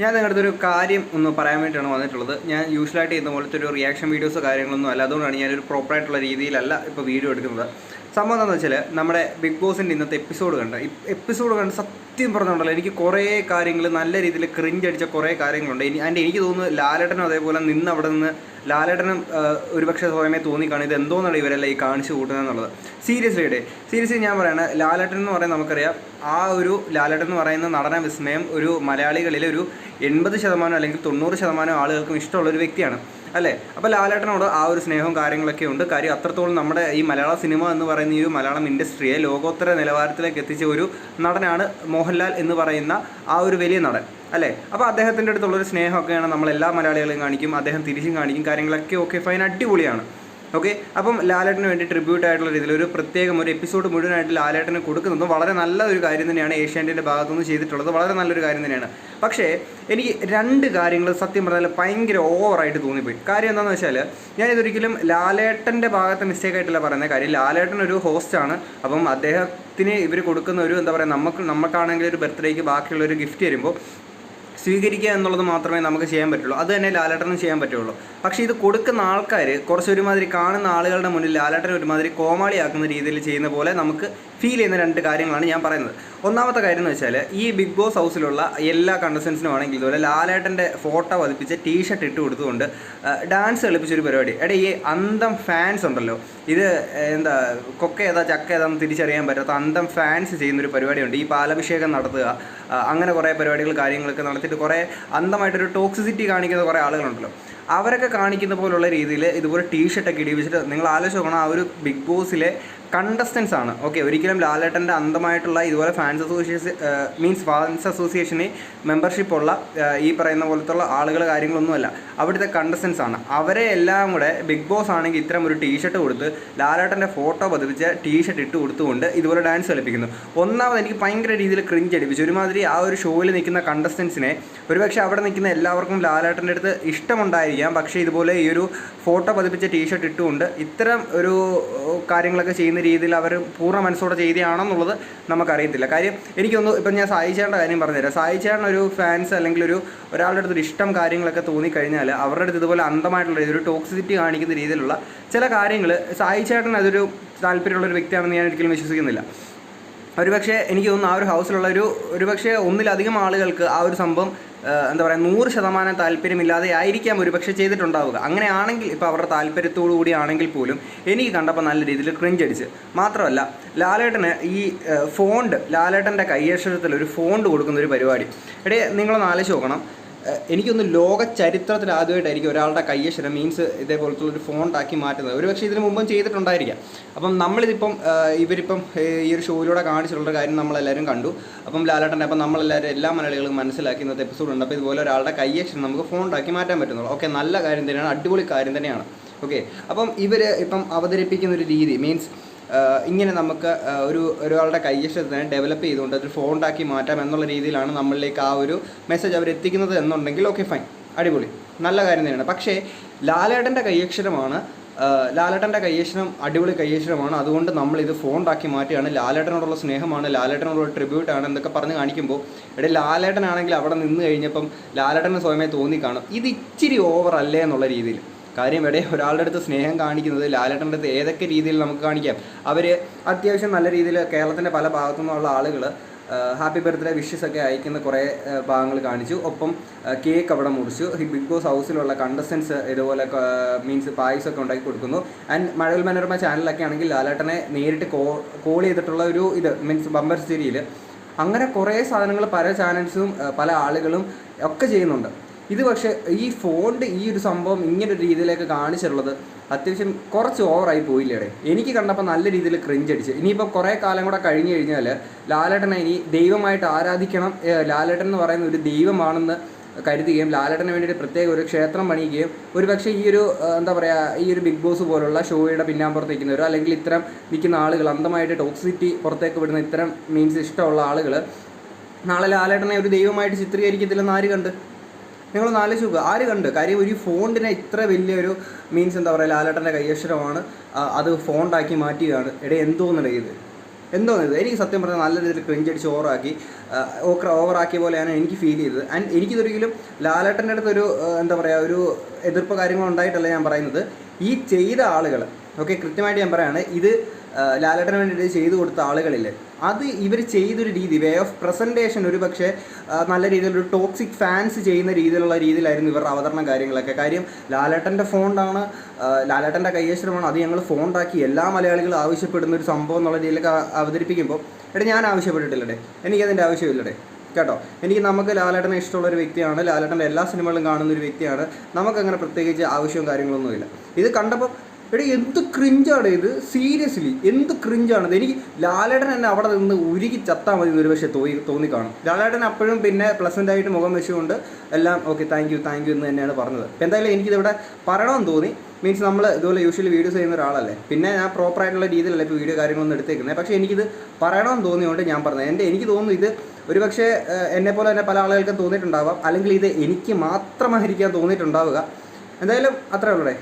ഞാൻ നിങ്ങളുടെ ഒരു കാര്യം ഒന്ന് പറയാൻ വേണ്ടിയിട്ടാണ് വന്നിട്ടുള്ളത്. ഞാൻ യൂഷ്വലായിട്ട് ചെയ്യുന്ന പോലത്തെ ഒരു റിയാക്ഷൻ വീഡിയോസോ കാര്യങ്ങളൊന്നും അല്ല. അതുകൊണ്ടാണ് ഞാനൊരു പ്രോപ്പറായിട്ടുള്ള രീതിയിലല്ല ഇപ്പോൾ വീഡിയോ എടുക്കുന്നത്. സംഭവം എന്താണെന്ന് വെച്ചാൽ നമ്മുടെ ബിഗ് ബോസിന്റെ ഇന്നത്തെ എപ്പിസോഡ് കണ്ട്. എപ്പിസോഡ് കണ്ട് സത്യം പറഞ്ഞുണ്ടല്ലോ എനിക്ക് കുറേ കാര്യങ്ങൾ നല്ല രീതിയിൽ ക്രിഞ്ച് അടിച്ച കുറേ കാര്യങ്ങളുണ്ട്. ഇനി അതിന്റെ എനിക്ക് തോന്നുന്നു ലാലേട്ടനും അതേപോലെ നിന്ന് അവിടെ നിന്ന് ലാലേട്ടനും ഒരുപക്ഷെ സ്വയമേ തോന്നിക്കാണ്. ഇത് എന്തോന്നാണ് ഇവരെല്ലാം ഈ കാണിച്ചു കൂട്ടുന്നത് എന്നുള്ളത്. സീരിയസ്ലി ഇടേ സീരിയസ്ലി ഞാൻ പറയണ ലാലേട്ടൻ എന്ന് പറയുന്നത് നമുക്കറിയാം ആ ഒരു ലാലേട്ടൻ എന്ന് പറയുന്ന നടന വിസ്മയം ഒരു മലയാളികളിലെ ഒരു എൺപത് ശതമാനം അല്ലെങ്കിൽ തൊണ്ണൂറ് ശതമാനം ആളുകൾക്കും ഇഷ്ടമുള്ള ഒരു വ്യക്തിയാണ്. അല്ലേ? അപ്പോൾ ലാലേട്ടനോട് ആ ഒരു സ്നേഹവും കാര്യങ്ങളൊക്കെ ഉണ്ട്. കാര്യം അത്രത്തോളം നമ്മുടെ ഈ മലയാള സിനിമ എന്ന് പറയുന്ന ഈ ഒരു മലയാളം ഇൻഡസ്ട്രിയെ ലോകോത്തര നിലവാരത്തിലേക്ക് എത്തിച്ച ഒരു നടനാണ് മോഹൻലാൽ എന്ന് പറയുന്ന ആ ഒരു വലിയ നടൻ. അല്ലേ? അപ്പോൾ അദ്ദേഹത്തിന്റെ അടുത്തുള്ളൊരു സ്നേഹമൊക്കെയാണ് നമ്മൾ എല്ലാ മലയാളികളെയും കാണിക്കും. അദ്ദേഹം തിരിച്ചും കാണിക്കും. കാര്യങ്ങളൊക്കെ ഓക്കെ ഫൈൻ അടിപൊളിയാണ്. ഓക്കെ അപ്പം ലാലേട്ടന് വേണ്ടി ട്രിബ്യൂട്ട് ആയിട്ടുള്ള രീതിയിൽ ഒരു പ്രത്യേകം ഒരു എപ്പിസോഡ് മുഴുവനായിട്ട് ലാലേട്ടന് കൊടുക്കുന്നതും വളരെ നല്ല ഒരു കാര്യം തന്നെയാണ് ഏഷ്യാന്റെ ഭാഗത്തുനിന്ന് ചെയ്തിട്ടുള്ളത്. വളരെ നല്ലൊരു കാര്യം തന്നെയാണ്. പക്ഷേ എനിക്ക് രണ്ട് കാര്യങ്ങൾ സത്യം പറഞ്ഞാൽ ഭയങ്കര ഓവറായിട്ട് തോന്നിപ്പോയി. കാര്യം എന്താണെന്ന് വെച്ചാൽ ഞാനിതൊരിക്കലും ലാലേട്ടന്റെ ഭാഗത്തെ മിസ്റ്റേക്ക് ആയിട്ടല്ല പറയുന്നത് കാര്യം. ലാലേട്ടൻ ഒരു ഹോസ്റ്റാണ് അപ്പം അദ്ദേഹത്തിന് ഇവർ കൊടുക്കുന്ന ഒരു എന്താ പറയുക നമുക്ക് നമുക്കാണെങ്കിൽ ഒരു ബർത്ത്ഡേക്ക് ബാക്കിയുള്ള ഒരു ഗിഫ്റ്റ് തരുമ്പോൾ സ്വീകരിക്കുക എന്നുള്ളത് മാത്രമേ നമുക്ക് ചെയ്യാൻ പറ്റുള്ളൂ. അത് തന്നെ ലാലേട്ടനും ചെയ്യാൻ പറ്റുള്ളൂ. പക്ഷേ ഇത് കൊടുക്കുന്ന ആൾക്കാർ കുറച്ച് ഒരുമാതിരി കാണുന്ന ആളുകളുടെ മുന്നിൽ ലാലേട്ടൻ ഒരുമാതിരി കോമാളിയാക്കുന്ന രീതിയിൽ ചെയ്യുന്ന പോലെ നമുക്ക് ഫീൽ ചെയ്യുന്ന രണ്ട് കാര്യങ്ങളാണ് ഞാൻ പറയുന്നത്. ഒന്നാമത്തെ കാര്യം എന്ന് വെച്ചാൽ ഈ ബിഗ് ബോസ് ഹൗസിലുള്ള എല്ലാ കണ്ടസ്റ്റൻസിനും ആണെങ്കിൽ ഇതുപോലെ ലാലേട്ടന്റെ ഫോട്ടോ പതിപ്പിച്ച് ടീഷർട്ട് ഇട്ട് കൊടുത്തുകൊണ്ട് ഡാൻസ് കളിപ്പിച്ചൊരു പരിപാടി. എടാ ഈ അന്തം ഫാൻസ് ഉണ്ടല്ലോ. ഇത് എന്താ കൊക്ക ഏതാ ചക്ക ഏതാന്ന് തിരിച്ചറിയാൻ പറ്റാത്ത അന്തം ഫാൻസ് ചെയ്യുന്നൊരു പരിപാടിയുണ്ട്. ഈ പാലഭിഷേകം നടത്തുക അങ്ങനെ കുറേ പരിപാടികൾ കാര്യങ്ങളൊക്കെ നടത്തിയിട്ട് കുറേ അന്തമായിട്ടൊരു ടോക്സിസിറ്റി കാണിക്കുന്ന കുറേ ആളുകളുണ്ടല്ലോ. അവരൊക്കെ കാണിക്കുന്ന പോലുള്ള രീതിയിൽ ഇതുപോലെ ടീ ഷർട്ടൊക്കെ ഇടിവിച്ചിട്ട് നിങ്ങൾ ആലോചിച്ച് നോക്കണം ആ ഒരു ബിഗ് ബോസിലെ കണ്ടസ്റ്റൻസ് ആണ്. ഓക്കെ ഒരിക്കലും ലാലേട്ടന്റെ അന്തമായിട്ടുള്ള ഇതുപോലെ ഫാൻസ് അസോസിയേഷൻ മീൻസ് ഫാൻസ് അസോസിയേഷന് മെമ്പർഷിപ്പ് ഉള്ള ഈ പറയുന്ന പോലത്തുള്ള ആളുകൾ കാര്യങ്ങളൊന്നുമല്ല. അവിടുത്തെ കണ്ടസ്റ്റൻസ് ആണ്. അവരെ എല്ലാം കൂടെ ബിഗ് ബോസ് ആണെങ്കിൽ ഇത്തരം ഒരു ടീഷർട്ട് കൊടുത്ത് ലാലേട്ടന്റെ ഫോട്ടോ പതിപ്പിച്ച് ടീഷർട്ട് ഇട്ട് കൊടുത്തുകൊണ്ട് ഇതുപോലെ ഡാൻസ് കളിപ്പിക്കുന്നു. ഒന്നാമത് എനിക്ക് ഭയങ്കര രീതിയിൽ ക്രിഞ്ച് അടിപ്പിച്ചു. ഒരുമാതിരി ആ ഒരു ഷോയിൽ നിൽക്കുന്ന കണ്ടസ്റ്റൻസിനെ ഒരുപക്ഷെ അവിടെ നിൽക്കുന്ന എല്ലാവർക്കും ലാലേട്ടന്റെ അടുത്ത് ഇഷ്ടമുണ്ടായിരിക്കാം. പക്ഷേ ഇതുപോലെ ഈ ഒരു ഫോട്ടോ പതിപ്പിച്ച ടീഷർട്ട് ഇട്ടുകൊണ്ട് ഇത്തരം ഒരു കാര്യങ്ങളൊക്കെ ചെയ്യുന്ന രീതിയിൽ അവർ പൂർണ മനസ്സോടെ ചെയ്തതാണെന്നുള്ളത് നമുക്കറിയത്തില്ല. കാര്യം എനിക്കൊന്ന് ഇപ്പം ഞാൻ സായി ചേട്ടന്റെ കാര്യം പറഞ്ഞുതരാം. സായി ചേട്ടൻ ഒരു ഫാൻസ് അല്ലെങ്കിൽ ഒരു ഒരാളുടെ അടുത്തൊരു ഇഷ്ടം കാര്യങ്ങളൊക്കെ തോന്നിക്കഴിഞ്ഞാൽ അവരുടെ അടുത്ത് ഇതുപോലെ അന്ധമായിട്ടുള്ള ഒരു ടോക്സിസിറ്റി കാണിക്കുന്ന രീതിയിലുള്ള ചില കാര്യങ്ങൾ സായി ചേട്ടൻ അതൊരു താല്പര്യമുള്ള ഒരു വ്യക്തിയാണെന്ന് ഞാൻ ഒരിക്കലും വിശ്വസിക്കുന്നില്ല. ഒരുപക്ഷെ എനിക്ക് തോന്നുന്നു ആ ഒരു ഹൗസിലുള്ള ഒരു ഒരുപക്ഷെ ഒന്നിലധികം ആളുകൾക്ക് ആ ഒരു സംഭവം എന്താ പറയുക നൂറ് ശതമാനം താല്പര്യമില്ലാതെ ആയിരിക്കാം ഒരുപക്ഷെ ചെയ്തിട്ടുണ്ടാവുക. അങ്ങനെയാണെങ്കിൽ ഇപ്പോൾ അവരുടെ താല്പര്യത്തോടു കൂടി ആണെങ്കിൽ പോലും എനിക്ക് കണ്ടപ്പോൾ നല്ല രീതിയിൽ ക്രിഞ്ച് അടിച്ച്. മാത്രമല്ല ലാലേട്ടന് ഈ ഫോണ്ട് ലാലേട്ടന്റെ കയ്യക്ഷരത്തിൽ ഒരു ഫോണ്ട് കൊടുക്കുന്ന ഒരു പരിപാടി. എടേ നിങ്ങളൊന്ന് ആലോചിച്ച് നോക്കണം. എനിക്കൊന്ന് ലോക ചരിത്രത്തിൽ ആദ്യമായിട്ടായിരിക്കും ഒരാളുടെ കയ്യക്ഷരം മീൻസ് ഇതേപോലത്തെ ഒരു ഫോണ്ടാക്കി മാറ്റുന്നത്. ഒരു പക്ഷേ ഇതിന് മുമ്പും ചെയ്തിട്ടുണ്ടായിരിക്കാം. അപ്പം നമ്മളിതിപ്പം ഇവരിപ്പം ഈ ഒരു ഷോയിലൂടെ കാണിച്ചിട്ടുള്ള കാര്യം നമ്മളെല്ലാവരും കണ്ടു. അപ്പം ലാലേട്ടന്റെ അപ്പം നമ്മളെല്ലാവരും എല്ലാ മലയാളികളും മനസ്സിലാക്കി ഇന്നത്തെ എപ്പിസോഡ് ഉണ്ട്. അപ്പോൾ ഇതുപോലെ ഒരാളുടെ കയ്യക്ഷരം നമുക്ക് ഫോണ്ടാക്കി മാറ്റാൻ പറ്റുന്നുള്ളൂ. ഓക്കെ നല്ല കാര്യം തന്നെയാണ് അടിപൊളി കാര്യം തന്നെയാണ്. ഓക്കെ അപ്പം ഇവർ ഇപ്പം അവതരിപ്പിക്കുന്ന ഒരു രീതി മീൻസ് ഇങ്ങനെ നമുക്ക് ഒരു ഒരാളുടെ കൈയക്ഷരത്തിനെ ഡെവലപ്പ് ചെയ്തുകൊണ്ട് അതൊരു ഫോണ്ടാക്കി മാറ്റാം എന്നുള്ള രീതിയിലാണ് നമ്മളിലേക്ക് ആ ഒരു മെസ്സേജ് അവർ എത്തിക്കുന്നത് എന്നുണ്ടെങ്കിൽ ഓക്കെ ഫൈൻ അടിപൊളി. നല്ല കാര്യം തന്നെയാണ്. പക്ഷേ ലാലേട്ടന്റെ കൈയക്ഷരമാണ് ലാലേട്ടന്റെ കയ്യക്ഷരം അടിപൊളി കയ്യക്ഷരമാണ് അതുകൊണ്ട് നമ്മൾ ഇത് ഫോണ്ടാക്കി മാറ്റിയാണ് ലാലേട്ടനോടുള്ള സ്നേഹമാണ്. ലാലേട്ടനോടുള്ള ട്രിബ്യൂട്ട് ആണ് എന്നൊക്കെ പറഞ്ഞ് കാണിക്കുമ്പോൾ ഇവിടെ ലാലേട്ടനാണെങ്കിൽ അവിടെ നിന്ന് കഴിഞ്ഞപ്പം ലാലേട്ടന് സ്വയമേ തോന്നി കാണും. ഇത് ഇച്ചിരി ഓവർ അല്ലേ എന്നുള്ള രീതിയിൽ. കാര്യം ഇവിടെ ഒരാളുടെ അടുത്ത് സ്നേഹം കാണിക്കുന്നത് ലാലേട്ടന്റെ അടുത്ത് ഏതൊക്കെ രീതിയിൽ നമുക്ക് കാണിക്കാം. അവർ അത്യാവശ്യം നല്ല രീതിയിൽ കേരളത്തിന്റെ പല ഭാഗത്തു നിന്നുള്ള ആളുകൾ ഹാപ്പി ബർത്ത്ഡേ വിഷസ് ഒക്കെ അയക്കുന്ന കുറേ ഭാഗങ്ങൾ കാണിച്ചു. ഒപ്പം കേക്ക് അവിടെ മുറിച്ചു. ബിഗ് ബോസ് ഹൗസിലുള്ള കണ്ടസ്റ്റൻസ് ഇതുപോലെ മീൻസ് പായസമൊക്കെ ഉണ്ടാക്കി കൊടുക്കുന്നു. ആൻഡ് മഴവിൽ മനോരമ ചാനലൊക്കെ ആണെങ്കിൽ ലാലേട്ടനെ നേരിട്ട് കോൾ ചെയ്തിട്ടുള്ള ഒരു ഇത് മീൻസ് ബമ്പർ സീരിയൽ അങ്ങനെ കുറേ സാധനങ്ങൾ പല ചാനൽസും പല ആളുകളും ഒക്കെ ചെയ്യുന്നുണ്ട്. ഇത് പക്ഷേ ഈ ഫോണ്ട് ഈ ഒരു സംഭവം ഇങ്ങനെ ഒരു രീതിയിലേക്ക് കാണിച്ചിട്ടുള്ളത് അത്യാവശ്യം കുറച്ച് ഓവറായി പോയില്ലേടെ? എനിക്ക് കണ്ടപ്പോൾ നല്ല രീതിയിൽ ക്രിഞ്ച് അടിച്ച്. ഇനിയിപ്പോൾ കുറേ കാലം കൂടെ കഴിഞ്ഞു കഴിഞ്ഞാൽ ലാലേട്ടനെ ഇനി ദൈവമായിട്ട് ആരാധിക്കണം ലാലേട്ടൻ എന്ന് പറയുന്ന ഒരു ദൈവമാണെന്ന് കരുതുകയും ലാലേട്ടന് വേണ്ടിയിട്ട് പ്രത്യേക ഒരു ക്ഷേത്രം പണിയുകയും ഒരു പക്ഷേ ഈ ഒരു എന്താ പറയുക ഈ ഒരു ബിഗ് ബോസ് പോലുള്ള ഷോയുടെ പിന്നാമ്പുറത്ത് നിൽക്കുന്നവരോ അല്ലെങ്കിൽ ഇത്തരം നിൽക്കുന്ന ആളുകൾ അന്ധമായിട്ട് ടോക്സിറ്റി പുറത്തേക്ക് വിടുന്ന ഇത്തരം മീൻസ് ഇഷ്ടമുള്ള ആളുകൾ നാളെ ലാലേട്ടനെ ഒരു ദൈവമായിട്ട് ചിത്രീകരിക്കത്തില്ലെന്ന് ആര് കണ്ട്? നിങ്ങളൊന്ന് ആലോചിച്ച് നോക്കുക ആര് കണ്ട്? കാര്യം ഒരു ഫോണ്ടിനെ ഇത്ര വലിയൊരു മീൻസ് എന്താ പറയുക ലാലേട്ടന്റെ കൈയക്ഷരമാണ് അത് ഫോണ്ടാക്കി മാറ്റുകയാണ് എടേ എന്തോന്നിട ഇത്? എന്തോ ഇത്? എനിക്ക് സത്യം പറഞ്ഞാൽ നല്ല രീതിയിൽ ക്രിഞ്ചടിച്ച് ഓവറാക്കി ഓവർ ഓവറാക്കിയ പോലെയാണ് എനിക്ക് ഫീൽ ചെയ്തത്. ആൻഡ് എനിക്കിതൊരിക്കലും ലാലേട്ടന്റെ അടുത്തൊരു എന്താ പറയുക ഒരു എതിർപ്പ് കാര്യങ്ങൾ ഉണ്ടായിട്ടല്ല ഞാൻ പറയുന്നത്. ഈ ചെയ്ത ആളുകൾ ഓക്കെ കൃത്യമായിട്ട് ഞാൻ പറയുകയാണ് ഇത് ലാലേട്ടന് വേണ്ടിയിട്ട് ചെയ്തു കൊടുത്ത ആളുകളില്ലേ അത് ഇവർ ചെയ്തൊരു രീതി വേ ഓഫ് പ്രസന്റേഷൻ ഒരു പക്ഷേ നല്ല രീതിയിലൊരു ടോക്സിക് ഫാൻസ് ചെയ്യുന്ന രീതിയിലുള്ള രീതിയിലായിരുന്നു ഇവരുടെ അവതരണം കാര്യങ്ങളൊക്കെ. കാര്യം ലാലേട്ടന്റെ ഫോണ്ടാണ് ലാലേട്ടന്റെ കയ്യേശ്വരമാണ് അത് ഞങ്ങൾ ഫോണ്ടാക്കി എല്ലാ മലയാളികളും ആവശ്യപ്പെടുന്ന ഒരു സംഭവം എന്നുള്ള രീതിയിലൊക്കെ അവതരിപ്പിക്കുമ്പോൾ എടാ ഞാൻ ആവശ്യപ്പെട്ടിട്ടില്ലടേ എനിക്കതിന്റെ ആവശ്യമില്ലടേ കേട്ടോ? എനിക്ക് നമുക്ക് ലാലേട്ടനെ ഇഷ്ടമുള്ള ഒരു വ്യക്തിയാണ് ലാലേട്ടന്റെ എല്ലാ സിനിമകളും കാണുന്ന ഒരു വ്യക്തിയാണ് നമുക്കങ്ങനെ പ്രത്യേകിച്ച് ആവശ്യവും കാര്യങ്ങളൊന്നുമില്ല. ഇത് കണ്ടപ്പോൾ എടാ എന്ത് ക്രിഞ്ചാണ് ഇത്? സീരിയസ്ലി എന്ത് ക്രിഞ്ചാണ് എനിക്ക് ലാലേട്ടൻ എന്നെ അവിടെ നിന്ന് ഉരുകി ചത്താൽ മതി എന്ന് ഒരു പക്ഷേ തോന്നി തോന്നിക്കാണും. ലാലേട്ടൻ അപ്പോഴും പിന്നെ പ്ലസന്റ് ആയിട്ട് മുഖം വെച്ചുകൊണ്ട് എല്ലാം okay thank you thank you എന്ന് തന്നെയാണ് പറഞ്ഞത്. അപ്പം എന്തായാലും എനിക്കിതിവിടെ പറയണമെന്ന് തോന്നി. മീൻസ് നമ്മൾ ഇതുപോലെ യൂഷ്വലി വീഡിയോസ് ചെയ്യുന്ന ഒരാളല്ലേ. പിന്നെ ഞാൻ പ്രോപ്പർ ആയിട്ടുള്ള രീതിയിലല്ല ഇപ്പോൾ വീഡിയോ കാര്യങ്ങളൊന്നും എടുത്തേക്കുന്നത്. പക്ഷേ എനിക്കിത് പറയണമെന്ന് തോന്നിയതുകൊണ്ട് ഞാൻ പറഞ്ഞത്. എന്റെ എനിക്ക് തോന്നുന്നു ഇത് ഒരു പക്ഷേ എന്നെ പോലെ തന്നെ പല ആളുകൾക്കും തോന്നിയിട്ടുണ്ടാവാം. അല്ലെങ്കിൽ ഇത് എനിക്ക് മാത്രമായിരിക്കാൻ തോന്നിയിട്ടുണ്ടാവുക. എന്തായാലും അത്രേ ഉള്ളൂടെ.